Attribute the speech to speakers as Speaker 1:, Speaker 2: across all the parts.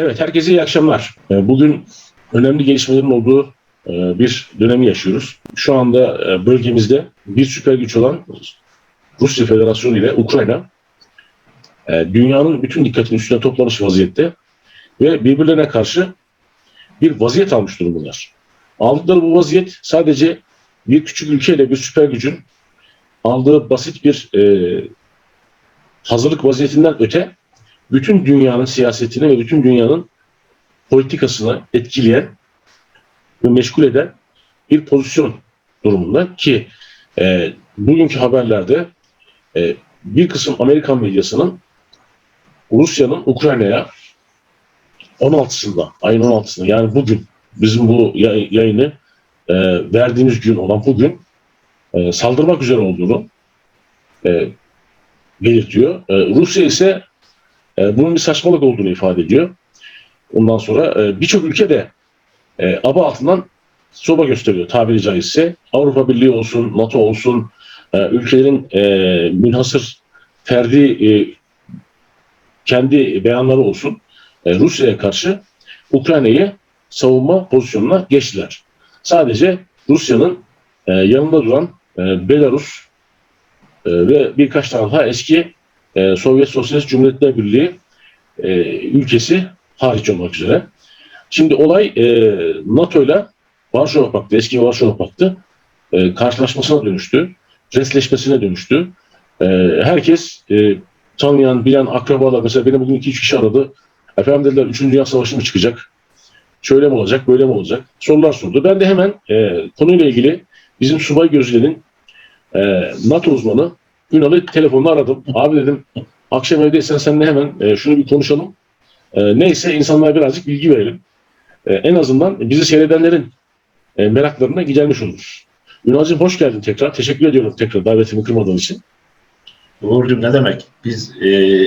Speaker 1: Evet, herkese iyi akşamlar. Ee, Bugün önemli gelişmelerin olduğu e, bir dönemi yaşıyoruz. Şu anda e, bölgemizde bir süper güç olan Rusya Federasyonu ile Ukrayna e, dünyanın bütün dikkatini üstüne toplamış vaziyette ve birbirlerine karşı bir vaziyet almış durumdalar. Aldıkları bu vaziyet sadece bir küçük ülkeyle bir süper gücün aldığı basit bir e, hazırlık vaziyetinden öte bütün dünyanın siyasetini ve bütün dünyanın politikasını etkileyen ve meşgul eden bir pozisyon durumunda ki e, bugünkü haberlerde e, bir kısım Amerikan medyasının Rusya'nın Ukrayna'ya 16'sında, ayın 16'sında yani bugün bizim bu yay- yayını e, verdiğimiz gün olan bugün e, saldırmak üzere olduğunu e, belirtiyor. E, Rusya ise e, bunun bir saçmalık olduğunu ifade ediyor. Ondan sonra e, birçok ülke de e, aba altından soba gösteriyor tabiri caizse. Avrupa Birliği olsun, NATO olsun, e, ülkelerin e, münhasır ferdi e, kendi beyanları olsun e, Rusya'ya karşı Ukrayna'yı savunma pozisyonuna geçtiler. Sadece Rusya'nın e, yanında duran e, Belarus e, ve birkaç tane daha eski e, Sovyet Sosyalist Cumhuriyetler Birliği e, ülkesi hariç olmak üzere. Şimdi olay e, NATO ile Varşova Paktı, eski Varşova Paktı e, karşılaşmasına dönüştü. Resleşmesine dönüştü. E, herkes e, tanıyan, bilen akrabalar mesela beni bugün iki üç kişi aradı. Efendim dediler 3. Dünya Savaşı mı çıkacak? Şöyle mi olacak, böyle mi olacak? Sorular sordu. Ben de hemen e, konuyla ilgili bizim Subay Gözler'in e, NATO uzmanı Ünal'ı telefonla aradım. Abi dedim akşam evdeysen seninle hemen e, şunu bir konuşalım. E, neyse insanlara birazcık bilgi verelim. E, en azından bizi seyredenlerin e, meraklarına gidermiş oluruz. Ünal'cığım hoş geldin tekrar. Teşekkür ediyorum tekrar davetimi kırmadığın için.
Speaker 2: Uğur'cum ne demek? Biz e,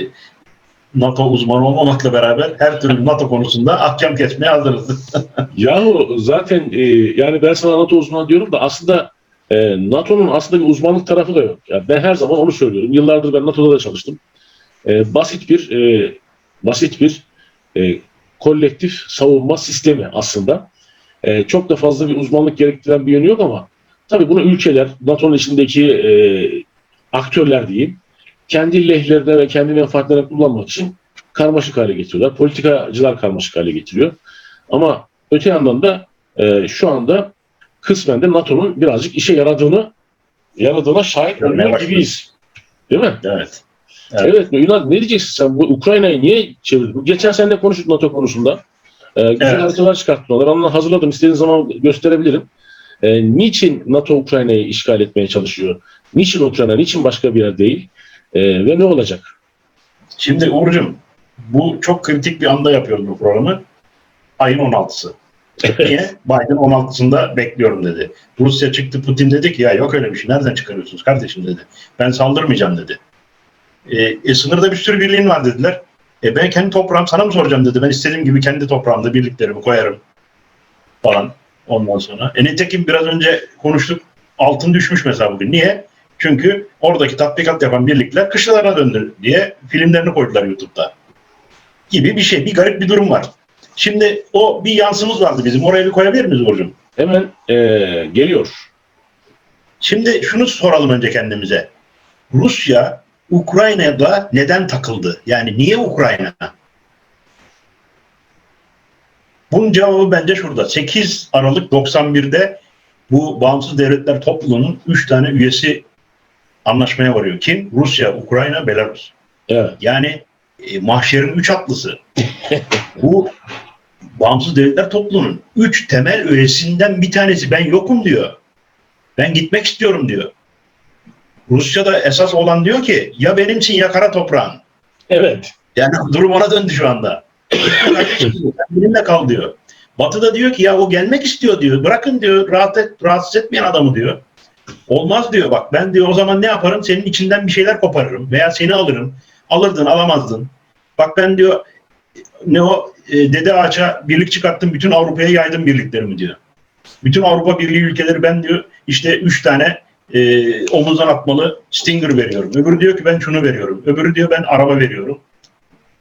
Speaker 2: NATO uzmanı olmamakla beraber her türlü NATO konusunda ahkam kesmeye hazırız.
Speaker 1: Yahu zaten e, yani ben sana NATO uzmanı diyorum da aslında e, NATO'nun aslında bir uzmanlık tarafı da yok. Yani ben her zaman onu söylüyorum. Yıllardır ben NATO'da da çalıştım. E, basit bir e, basit bir e, kolektif savunma sistemi aslında. E, çok da fazla bir uzmanlık gerektiren bir yönü yok ama tabii bunu ülkeler, NATO'nun içindeki e, aktörler diyeyim, kendi lehlerine ve kendi menfaatlerine kullanmak için karmaşık hale getiriyorlar. Politikacılar karmaşık hale getiriyor. Ama öte yandan da e, şu anda kısmen de NATO'nun birazcık işe yaradığını yaradığına şahit olmak gibiyiz. Değil mi?
Speaker 2: evet.
Speaker 1: Evet.
Speaker 2: Evet.
Speaker 1: Yunan ne diyeceksin sen? Bu Ukrayna'yı niye çevirdin? Geçen sene de konuştuk NATO konusunda. Ee, güzel
Speaker 2: Evet.
Speaker 1: haritalar çıkarttılar. Onları hazırladım. İstediğin zaman gösterebilirim. Ee, niçin NATO Ukrayna'yı işgal etmeye çalışıyor? Niçin Ukrayna? Niçin başka bir yer değil? Ee, ve ne olacak?
Speaker 2: Şimdi Uğur'cum bu çok kritik bir anda yapıyoruz bu programı. Ayın 16'sı. Niye? Biden 16'sında bekliyorum dedi. Rusya çıktı Putin dedi ki ya yok öyle bir şey. Nereden çıkarıyorsunuz kardeşim dedi. Ben saldırmayacağım dedi. E, e, sınırda bir sürü birliğin var dediler. E, ben kendi toprağım sana mı soracağım dedi. Ben istediğim gibi kendi toprağımda birliklerimi koyarım falan ondan sonra. E nitekim biraz önce konuştuk. Altın düşmüş mesela bugün. Niye? Çünkü oradaki tatbikat yapan birlikler kışlalara döndü diye filmlerini koydular YouTube'da. Gibi bir şey. Bir garip bir durum var. Şimdi o bir yansımız vardı bizim. Oraya bir koyabilir miyiz Burcu'm?
Speaker 1: Hemen ee, geliyor.
Speaker 2: Şimdi şunu soralım önce kendimize. Rusya Ukrayna'da neden takıldı? Yani niye Ukrayna? Bunun cevabı bence şurada. 8 Aralık 91'de bu Bağımsız Devletler Topluluğu'nun 3 tane üyesi anlaşmaya varıyor. Kim? Rusya, Ukrayna, Belarus.
Speaker 1: Evet.
Speaker 2: Yani e, mahşerin üç atlısı. Bu Bağımsız Devletler Topluluğu'nun üç temel üyesinden bir tanesi. Ben yokum diyor. Ben gitmek istiyorum diyor. Rusya'da esas olan diyor ki ya benimsin ya kara toprağın.
Speaker 1: Evet.
Speaker 2: Yani durum ona döndü şu anda. Benimle kal diyor. Batı da diyor ki ya o gelmek istiyor diyor. Bırakın diyor rahat et, rahatsız etmeyen adamı diyor. Olmaz diyor bak ben diyor o zaman ne yaparım? Senin içinden bir şeyler koparırım veya seni alırım. Alırdın alamazdın. Bak ben diyor ne o e, dede ağaça birlik çıkarttım bütün Avrupa'ya yaydım birliklerimi diyor. Bütün Avrupa Birliği ülkeleri ben diyor işte üç tane e, omuzdan atmalı Stinger veriyorum. Öbürü diyor ki ben şunu veriyorum. Öbürü diyor ben araba veriyorum.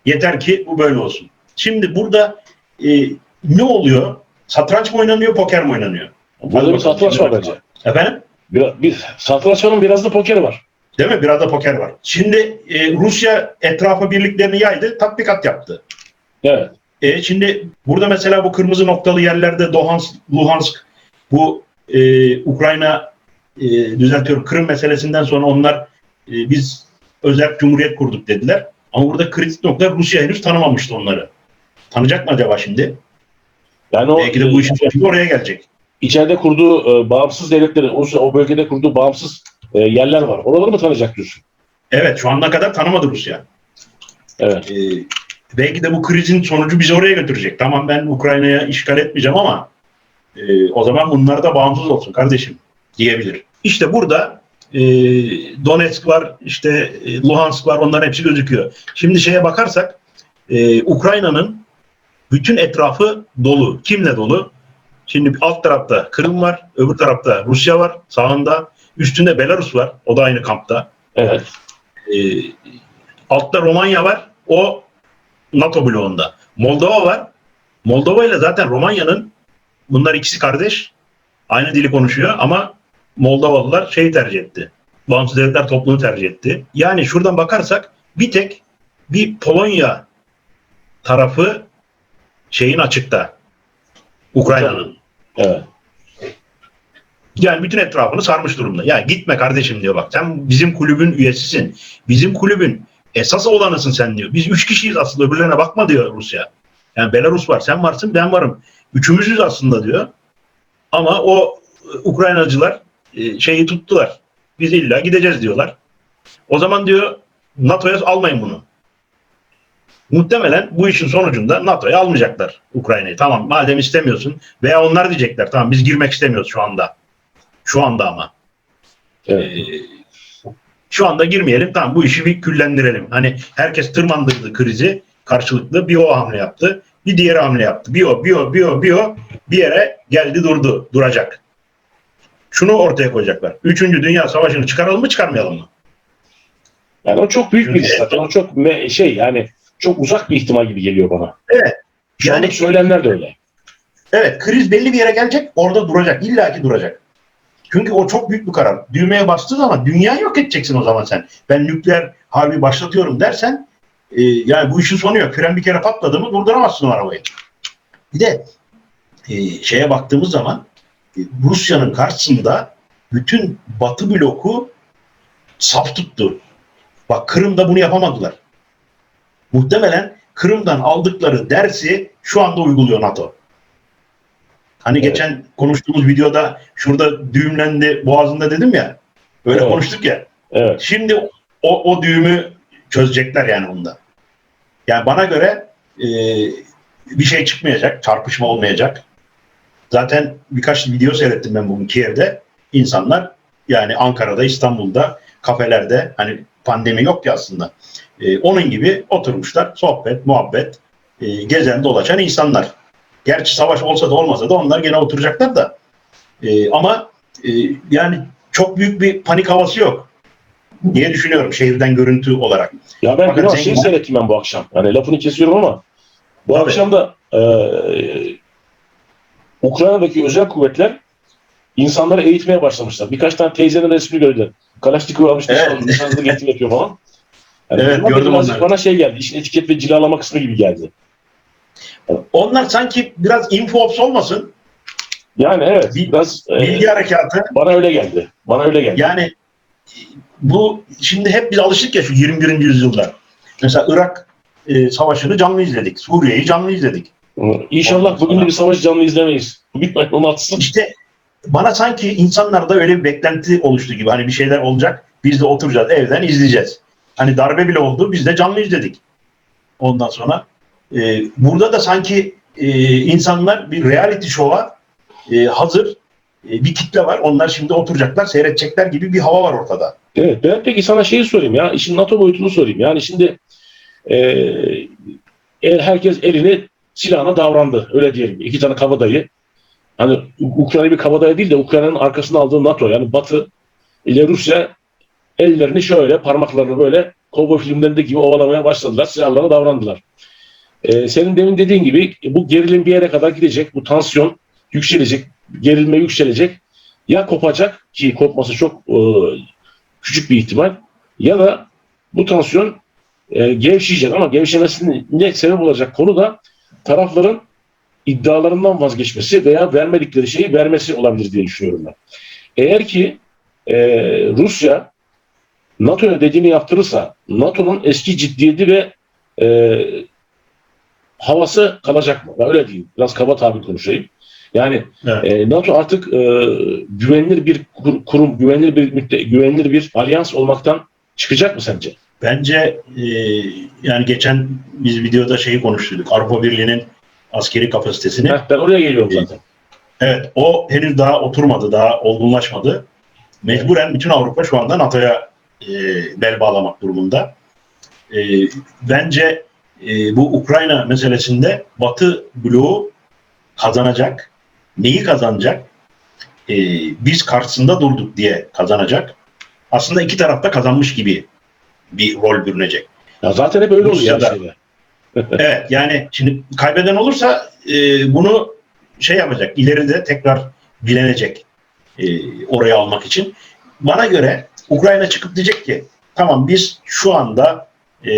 Speaker 2: Yeter ki bu böyle olsun. Şimdi burada e, ne oluyor? Satranç mı oynanıyor, poker mi oynanıyor?
Speaker 1: Burada bir satranç var bence.
Speaker 2: Efendim?
Speaker 1: Bir, bir, satrançın biraz da pokeri var.
Speaker 2: Değil mi? Biraz da poker var. Şimdi e, Rusya etrafa birliklerini yaydı, tatbikat yaptı.
Speaker 1: Evet.
Speaker 2: E, şimdi burada mesela bu kırmızı noktalı yerlerde Luhansk, Luhansk bu e, Ukrayna e, düzeltiyorum Kırım meselesinden sonra onlar e, biz özel cumhuriyet kurduk dediler. Ama burada kritik nokta Rusya henüz tanımamıştı onları. Tanıyacak mı acaba şimdi?
Speaker 1: Yani o
Speaker 2: Belki de bu işin sonucu oraya gelecek.
Speaker 1: içeride kurduğu e, bağımsız devletlerin, o, o bölgede kurduğu bağımsız e, yerler var. Oraları mı tanıyacak diyorsun?
Speaker 2: Evet şu ana kadar tanımadı Rusya.
Speaker 1: Evet.
Speaker 2: Ee, belki de bu krizin sonucu bizi oraya götürecek. Tamam ben Ukrayna'ya işgal etmeyeceğim ama e, o zaman bunlar da bağımsız olsun kardeşim diyebilir. İşte burada e, Donetsk var, işte e, Luhansk var onların hepsi gözüküyor. Şimdi şeye bakarsak e, Ukrayna'nın bütün etrafı dolu. Kimle dolu? Şimdi alt tarafta Kırım var, öbür tarafta Rusya var, sağında. Üstünde Belarus var, o da aynı kampta.
Speaker 1: Evet.
Speaker 2: E, altta Romanya var. O NATO bloğunda. Moldova var. Moldova ile zaten Romanya'nın bunlar ikisi kardeş. Aynı dili konuşuyor ama Moldovalılar şeyi tercih etti. Bağımsız Devletler Topluluğu tercih etti. Yani şuradan bakarsak bir tek bir Polonya tarafı şeyin açıkta. Ukrayna'nın.
Speaker 1: Evet.
Speaker 2: Yani bütün etrafını sarmış durumda. Ya gitme kardeşim diyor bak. Sen bizim kulübün üyesisin. Bizim kulübün esas olanısın sen diyor. Biz üç kişiyiz aslında öbürlerine bakma diyor Rusya. Yani Belarus var, sen varsın, ben varım. Üçümüzüz aslında diyor. Ama o e, Ukraynacılar e, şeyi tuttular. Biz illa gideceğiz diyorlar. O zaman diyor NATO'ya almayın bunu. Muhtemelen bu işin sonucunda NATO'ya almayacaklar Ukrayna'yı. Tamam madem istemiyorsun veya onlar diyecekler tamam biz girmek istemiyoruz şu anda. Şu anda ama.
Speaker 1: evet.
Speaker 2: Ee, şu anda girmeyelim tamam bu işi bir küllendirelim. Hani herkes tırmandırdı krizi karşılıklı bir o hamle yaptı. Bir diğeri hamle yaptı. Bir o, bir o, bir o, bir o bir yere geldi durdu. Duracak. Şunu ortaya koyacaklar. Üçüncü Dünya Savaşı'nı çıkaralım mı çıkarmayalım mı?
Speaker 1: Yani o çok büyük bir zaten. O çok şey yani çok uzak bir ihtimal gibi geliyor bana.
Speaker 2: Evet.
Speaker 1: Şu
Speaker 2: Yani-
Speaker 1: anda söylenenler de öyle.
Speaker 2: Evet kriz belli bir yere gelecek orada duracak. İlla ki duracak. Çünkü o çok büyük bir karar. Düğmeye bastığı zaman dünyayı yok edeceksin o zaman sen. Ben nükleer harbi başlatıyorum dersen e, yani bu işin sonu yok. Fren bir kere patladı mı durduramazsın arabayı. Bir de e, şeye baktığımız zaman e, Rusya'nın karşısında bütün Batı bloku saf tuttu. Bak Kırım'da bunu yapamadılar. Muhtemelen Kırım'dan aldıkları dersi şu anda uyguluyor NATO. Hani
Speaker 1: Evet.
Speaker 2: geçen konuştuğumuz videoda şurada düğümlendi boğazında dedim ya. Böyle
Speaker 1: Evet.
Speaker 2: konuştuk ya.
Speaker 1: Evet.
Speaker 2: Şimdi o, o düğümü çözecekler yani bunda. Yani bana göre e, bir şey çıkmayacak, çarpışma olmayacak. Zaten birkaç video seyrettim ben bugün Kiev'de. İnsanlar yani Ankara'da, İstanbul'da, kafelerde hani pandemi yok ya aslında. E, onun gibi oturmuşlar, sohbet, muhabbet, e, gezen dolaşan insanlar. Gerçi savaş olsa da olmasa da onlar gene oturacaklar da. E, ama e, yani çok büyük bir panik havası yok diye düşünüyorum şehirden görüntü olarak.
Speaker 1: Ya ben
Speaker 2: Fakat
Speaker 1: biraz şey seyrettim ben bu akşam. Hani lafını kesiyorum ama bu
Speaker 2: Tabii.
Speaker 1: akşam da e, Ukrayna'daki özel kuvvetler insanları eğitmeye başlamışlar. Birkaç tane teyzenin resmini gördüler. Kalaşnikov almışlar.
Speaker 2: Evet.
Speaker 1: Nişanlı getir yapıyor falan. Yani
Speaker 2: Evet, gördüm onları.
Speaker 1: Bana şey geldi. işin etiket ve cilalama kısmı gibi geldi.
Speaker 2: Onlar sanki biraz info ops olmasın.
Speaker 1: Yani evet.
Speaker 2: Bil-
Speaker 1: Biraz e,
Speaker 2: Bilgi harekatı.
Speaker 1: bana öyle geldi. Bana öyle geldi.
Speaker 2: Yani bu şimdi hep biz alıştık ya şu 21. yüzyılda. Mesela Irak e, savaşını canlı izledik. Suriye'yi canlı izledik.
Speaker 1: İnşallah
Speaker 2: Ondan
Speaker 1: bugün de
Speaker 2: sonra-
Speaker 1: bir savaş canlı izlemeyiz. Bugün 16'sı.
Speaker 2: İşte bana sanki insanlarda öyle bir beklenti oluştu gibi. Hani bir şeyler olacak. Biz de oturacağız evden izleyeceğiz. Hani darbe bile oldu. Biz de canlı izledik. Ondan sonra e, burada da sanki e, insanlar bir reality show'a e, hazır e, bir kitle var. Onlar şimdi oturacaklar, seyredecekler gibi bir hava var ortada.
Speaker 1: Evet ben peki sana şeyi sorayım ya işin NATO boyutunu sorayım. Yani şimdi e, herkes elini silahına davrandı öyle diyelim. İki tane kabadayı. Hani Ukrayna bir kabadayı değil de Ukrayna'nın arkasına aldığı NATO yani Batı ile Rusya ellerini şöyle parmaklarını böyle kovboy filmlerinde gibi ovalamaya başladılar. Silahlarına davrandılar. E, senin demin dediğin gibi bu gerilim bir yere kadar gidecek. Bu tansiyon yükselecek. Gerilme yükselecek. Ya kopacak ki kopması çok e, küçük bir ihtimal ya da bu tansiyon e, gevşeyecek ama gevşemesinin sebep olacak konu da tarafların iddialarından vazgeçmesi veya vermedikleri şeyi vermesi olabilir diye düşünüyorum ben. Eğer ki e, Rusya NATO'ya dediğini yaptırırsa NATO'nun eski ciddiyeti ve e, havası kalacak mı? Ben öyle diyeyim. Biraz kaba tabir konuşayım. Yani
Speaker 2: Evet.
Speaker 1: e, NATO artık e, güvenilir bir kur- kurum, güvenilir bir mütte, güvenilir bir alyans olmaktan çıkacak mı sence?
Speaker 2: Bence e, yani geçen biz videoda şeyi konuştuk. Avrupa Birliği'nin askeri kapasitesini.
Speaker 1: Heh, ben oraya geliyorum zaten.
Speaker 2: Evet o henüz daha oturmadı, daha olgunlaşmadı. Mecburen bütün Avrupa şu anda NATO'ya e, bel bağlamak durumunda. E, bence e, bu Ukrayna meselesinde Batı bloğu kazanacak. Neyi kazanacak? E, biz karşısında durduk diye kazanacak. Aslında iki tarafta kazanmış gibi bir rol bürünecek.
Speaker 1: Ya zaten hep öyle oluyor şeyde.
Speaker 2: Evet yani şimdi kaybeden olursa e, bunu şey yapacak ileride tekrar bilenecek e, oraya almak için. Bana göre Ukrayna çıkıp diyecek ki tamam biz şu anda e,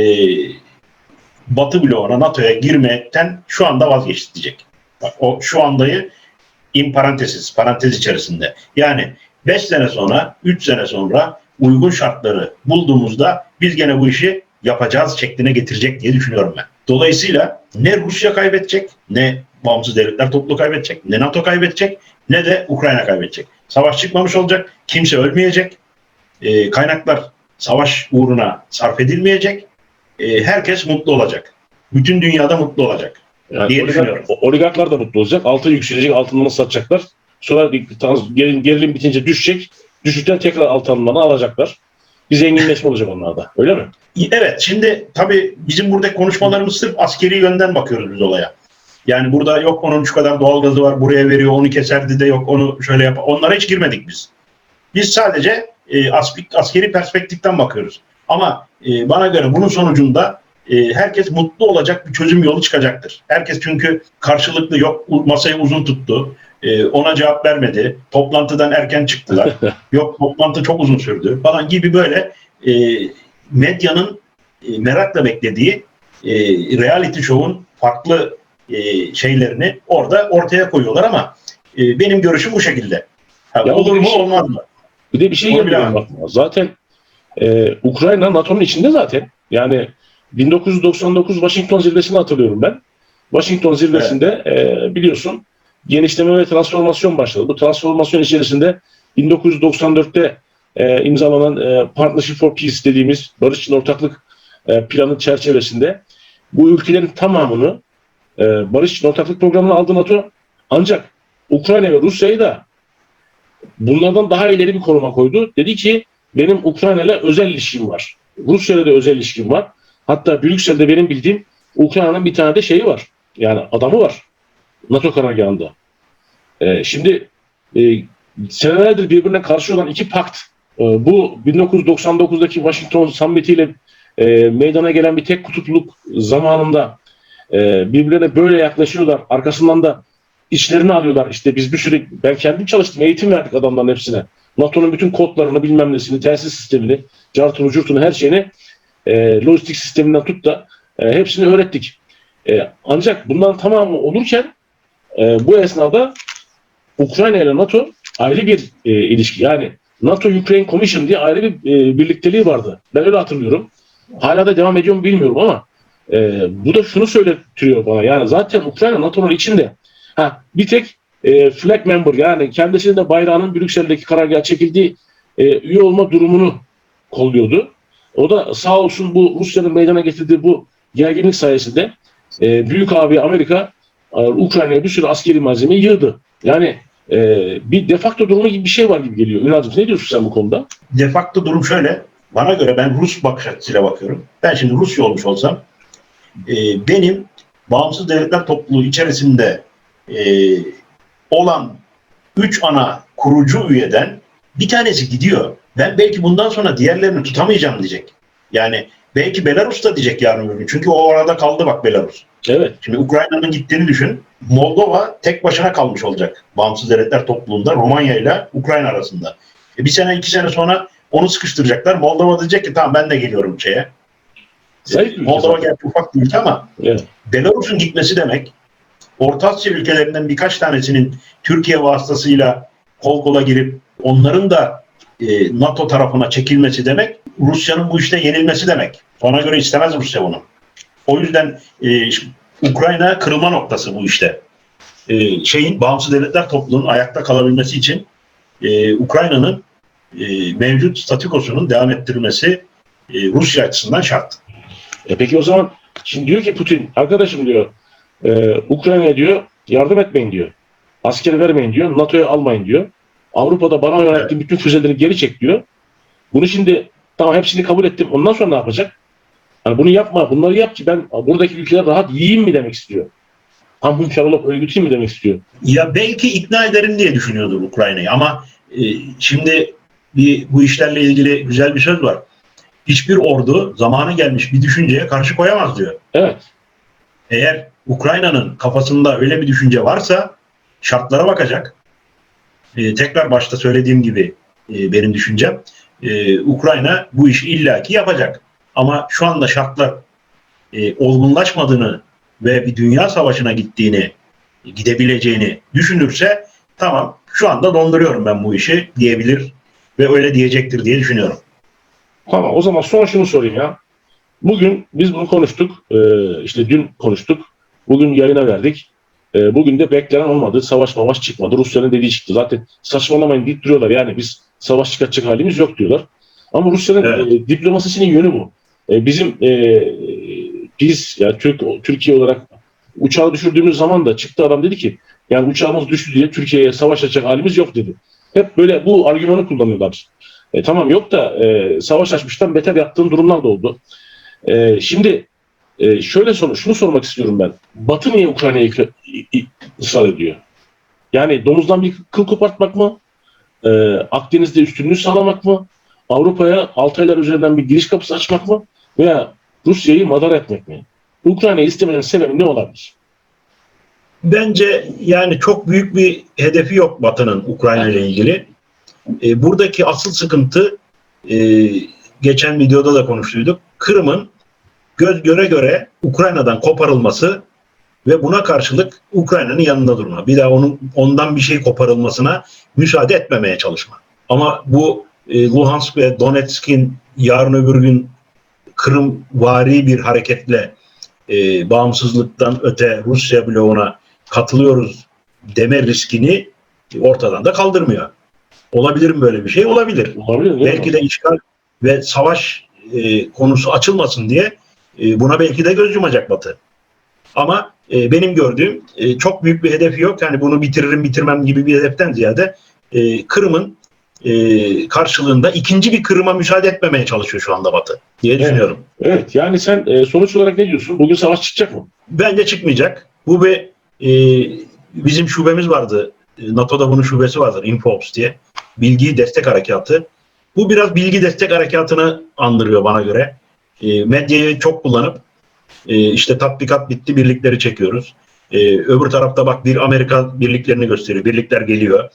Speaker 2: Batı bloğuna NATO'ya girmekten şu anda vazgeçtik diyecek. Bak, o şu andayı in parantesiz, parantez içerisinde. Yani 5 sene sonra, 3 sene sonra uygun şartları bulduğumuzda biz gene bu işi yapacağız şekline getirecek diye düşünüyorum ben. Dolayısıyla ne Rusya kaybedecek, ne bağımsız devletler topluluğu kaybedecek, ne NATO kaybedecek, ne de Ukrayna kaybedecek. Savaş çıkmamış olacak, kimse ölmeyecek, e, kaynaklar savaş uğruna sarf edilmeyecek, e, herkes mutlu olacak. Bütün dünyada mutlu olacak.
Speaker 1: Yani
Speaker 2: diye
Speaker 1: oligar-
Speaker 2: düşünüyorum.
Speaker 1: oligarklar da mutlu olacak. Altın yükselecek, altınlarını satacaklar. Sonra gerilim, gerilim bitince düşecek. Düşükten tekrar altınlarını alacaklar. Bir zenginleşme olacak onlarda. Öyle mi?
Speaker 2: Evet şimdi tabii bizim buradaki konuşmalarımız sırf askeri yönden bakıyoruz biz olaya. Yani burada yok onun şu kadar doğalgazı var buraya veriyor onu keserdi de yok onu şöyle yap. Onlara hiç girmedik biz. Biz sadece e, askeri perspektiften bakıyoruz. Ama e, bana göre bunun sonucunda e, herkes mutlu olacak bir çözüm yolu çıkacaktır. Herkes çünkü karşılıklı yok masayı uzun tuttu. e, ona cevap vermedi. Toplantıdan erken çıktılar. yok toplantı çok uzun sürdü falan gibi böyle e, medyanın e, merakla beklediği e, reality show'un farklı e, şeylerini orada ortaya koyuyorlar ama e, benim görüşüm bu şekilde. Ha,
Speaker 1: Ya
Speaker 2: olur mu
Speaker 1: şey-
Speaker 2: olmaz mı?
Speaker 1: Bir de bir şey aklıma. Zaten e, Ukrayna NATO'nun içinde zaten. Yani 1999 Washington zirvesini hatırlıyorum ben. Washington zirvesinde e, biliyorsun genişleme ve transformasyon başladı. Bu transformasyon içerisinde 1994'te e, imzalanan e, Partnership for Peace dediğimiz barış için ortaklık e, planı çerçevesinde bu ülkelerin tamamını e, barış için ortaklık programına aldı NATO. Ancak Ukrayna ve Rusya'yı da bunlardan daha ileri bir konuma koydu. Dedi ki benim Ukrayna ile özel ilişkim var. Rusya'yla da özel ilişkim var. Hatta Brüksel'de benim bildiğim Ukrayna'nın bir tane de şeyi var. Yani adamı var. NATO karargahında. Ee, şimdi e, senelerdir birbirine karşı olan iki pakt e, bu 1999'daki Washington Summit'iyle e, meydana gelen bir tek kutupluluk zamanında e, birbirlerine böyle yaklaşıyorlar. Arkasından da içlerini alıyorlar. İşte biz bir sürü ben kendim çalıştım. Eğitim verdik adamların hepsine. NATO'nun bütün kodlarını bilmem nesini, telsiz sistemini, cartını, curtunu her şeyini e, lojistik sisteminden tut da e, hepsini öğrettik. E, ancak bunların tamamı olurken e, bu esnada Ukrayna ile NATO ayrı bir e, ilişki. Yani NATO-Ukraine Commission diye ayrı bir e, birlikteliği vardı. Ben öyle hatırlıyorum. Hala da devam ediyor mu bilmiyorum ama e, bu da şunu söylettiriyor bana. Yani zaten Ukrayna NATO'nun içinde. Ha, bir tek e, flag member yani kendisinin de bayrağının Brüksel'deki karargaha çekildiği e, üye olma durumunu kolluyordu. O da sağ olsun bu Rusya'nın meydana getirdiği bu gerginlik sayesinde e, büyük abi Amerika e, Ukrayna'ya bir sürü askeri malzeme yığdı. Yani e, bir defakto durumu gibi bir şey var gibi geliyor. Ünal'cığım ne diyorsun sen bu konuda?
Speaker 2: De facto durum şöyle. Bana göre ben Rus bakış açısıyla bakıyorum. Ben şimdi Rusya olmuş olsam e, benim bağımsız devletler topluluğu içerisinde e, olan üç ana kurucu üyeden bir tanesi gidiyor. Ben belki bundan sonra diğerlerini tutamayacağım diyecek. Yani Belki Belarus da diyecek yarın öbür gün. Çünkü o orada kaldı bak Belarus.
Speaker 1: Evet.
Speaker 2: Şimdi Ukrayna'nın gittiğini düşün. Moldova tek başına kalmış olacak. Bağımsız Devletler Topluluğu'nda Romanya ile Ukrayna arasında. E bir sene iki sene sonra onu sıkıştıracaklar. Moldova diyecek ki tamam ben de geliyorum şeye.
Speaker 1: Ülke
Speaker 2: Moldova gerçi ufak bir ülke ama
Speaker 1: Evet.
Speaker 2: Belarus'un gitmesi demek Orta Asya ülkelerinden birkaç tanesinin Türkiye vasıtasıyla kol kola girip onların da e, NATO tarafına çekilmesi demek Rusya'nın bu işte yenilmesi demek. Ona göre istemez Rusya bunu. O yüzden e, Ukrayna kırılma noktası bu işte. E, şeyin bağımsız devletler topluluğunun ayakta kalabilmesi için e, Ukrayna'nın e, mevcut statükosunun devam ettirilmesi e, Rusya açısından şart.
Speaker 1: E peki o zaman şimdi diyor ki Putin arkadaşım diyor e, Ukrayna'ya diyor yardım etmeyin diyor. Asker vermeyin diyor. NATO'ya almayın diyor. Avrupa'da bana yönelttiğin bütün füzeleri geri çek diyor. Bunu şimdi tamam hepsini kabul ettim. Ondan sonra ne yapacak? Yani bunu yapma, bunları yap ki ben buradaki ülkeler rahat yiyeyim mi demek istiyor. Ham hum şarolop örgüteyim mi demek istiyor.
Speaker 2: Ya belki ikna ederim diye düşünüyordur Ukrayna'yı ama e, şimdi bir bu işlerle ilgili güzel bir söz var. Hiçbir ordu zamanı gelmiş bir düşünceye karşı koyamaz diyor.
Speaker 1: Evet.
Speaker 2: Eğer Ukrayna'nın kafasında öyle bir düşünce varsa şartlara bakacak. E, tekrar başta söylediğim gibi e, benim düşüncem e, Ukrayna bu işi illaki yapacak. Ama şu anda şartlar e, olgunlaşmadığını ve bir dünya savaşına gittiğini, gidebileceğini düşünürse tamam şu anda donduruyorum ben bu işi diyebilir ve öyle diyecektir diye düşünüyorum.
Speaker 1: Tamam o zaman son şunu sorayım ya. Bugün biz bunu konuştuk. Ee, işte dün konuştuk. Bugün yayına verdik. Ee, bugün de beklenen olmadı. Savaş mavaş çıkmadı. Rusya'nın dediği çıktı. Zaten saçmalamayın deyip duruyorlar. Yani biz savaş çıkartacak halimiz yok diyorlar. Ama Rusya'nın
Speaker 2: Evet.
Speaker 1: e, diplomasisinin yönü bu. E, bizim e, biz yani Türk, Türkiye olarak uçağı düşürdüğümüz zaman da çıktı adam dedi ki yani uçağımız düştü diye Türkiye'ye savaş açacak halimiz yok dedi. Hep böyle bu argümanı kullanıyorlar. E, tamam yok da e, savaş açmıştan beter yaptığın durumlar da oldu. E, şimdi e, şöyle sor, şunu sormak istiyorum ben. Batı niye Ukrayna'yı ısrar ediyor? Yani domuzdan bir kıl kopartmak mı? E, Akdeniz'de üstünlüğü sağlamak mı? Avrupa'ya Altaylar üzerinden bir giriş kapısı açmak mı? Veya Rusya'yı madara etmek mi? Ukrayna'yı istemenin sebebi ne olabilir?
Speaker 2: Bence yani çok büyük bir hedefi yok Batı'nın Ukrayna ile ilgili. E, buradaki asıl sıkıntı e, geçen videoda da konuştuyduk. Kırım'ın göz göre göre Ukrayna'dan koparılması ve buna karşılık Ukrayna'nın yanında durma. Bir daha onun ondan bir şey koparılmasına müsaade etmemeye çalışma. Ama bu e, Luhansk ve Donetsk'in yarın öbür gün Kırım vari bir hareketle e, bağımsızlıktan öte Rusya bloğuna katılıyoruz deme riskini ortadan da kaldırmıyor. Olabilir mi böyle bir şey? Olabilir.
Speaker 1: Olabilir mi?
Speaker 2: Belki de işgal ve savaş e, konusu açılmasın diye e, buna belki de göz yumacak Batı. Ama e, benim gördüğüm e, çok büyük bir hedefi yok. Yani bunu bitiririm bitirmem gibi bir hedeften ziyade e, Kırım'ın e, karşılığında ikinci bir Kırım'a müsaade etmemeye çalışıyor şu anda Batı diye
Speaker 1: Evet.
Speaker 2: düşünüyorum.
Speaker 1: Evet yani sen e, sonuç olarak ne diyorsun? Bugün savaş çıkacak mı?
Speaker 2: Bence çıkmayacak. Bu bir e, bizim şubemiz vardı. NATO'da bunun şubesi vardır Infoops diye. Bilgi destek harekatı. Bu biraz bilgi destek harekatını andırıyor bana göre. E, medyayı çok kullanıp e, işte tatbikat bitti birlikleri çekiyoruz. E, öbür tarafta bak bir Amerika birliklerini gösteriyor. Birlikler geliyor.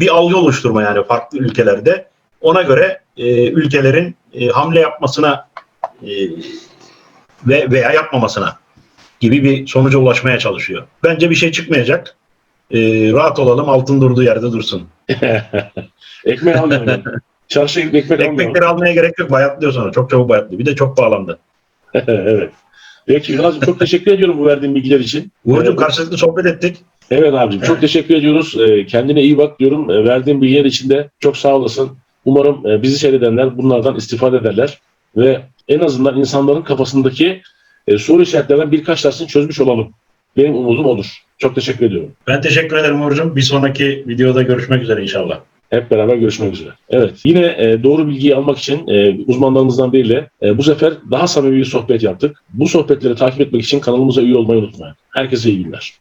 Speaker 2: Bir algı oluşturma yani farklı ülkelerde. Ona göre e, ülkelerin e, hamle yapmasına e, ve veya yapmamasına gibi bir sonuca ulaşmaya çalışıyor. Bence bir şey çıkmayacak. Ee, rahat olalım altın durduğu yerde dursun.
Speaker 1: ekmek almayalım. Çarşıya gidip ekmek almayalım.
Speaker 2: Ekmekleri almaya gerek yok bayatlıyor sonra. Çok çabuk bayatlıyor. Bir de çok bağlandı.
Speaker 1: evet. Peki Yunus'cum çok teşekkür ediyorum bu verdiğin bilgiler için.
Speaker 2: Uğur'cum
Speaker 1: Ee,
Speaker 2: karşılıklı sohbet ettik.
Speaker 1: Evet abicim çok teşekkür ediyoruz. Ee, kendine iyi bak diyorum. Ee, verdiğin bilgiler için de çok sağ olasın. Umarım e, bizi seyredenler bunlardan istifade ederler ve en azından insanların kafasındaki e, soru işaretlerinden birkaç tanesini çözmüş olalım. Benim umudum odur. Çok teşekkür ediyorum.
Speaker 2: Ben teşekkür ederim Uğur'cum. Bir sonraki videoda görüşmek üzere inşallah.
Speaker 1: Hep beraber görüşmek üzere. Evet. Yine e, doğru bilgiyi almak için e, uzmanlarımızdan biriyle e, bu sefer daha samimi bir sohbet yaptık. Bu sohbetleri takip etmek için kanalımıza üye olmayı unutmayın. Herkese iyi günler.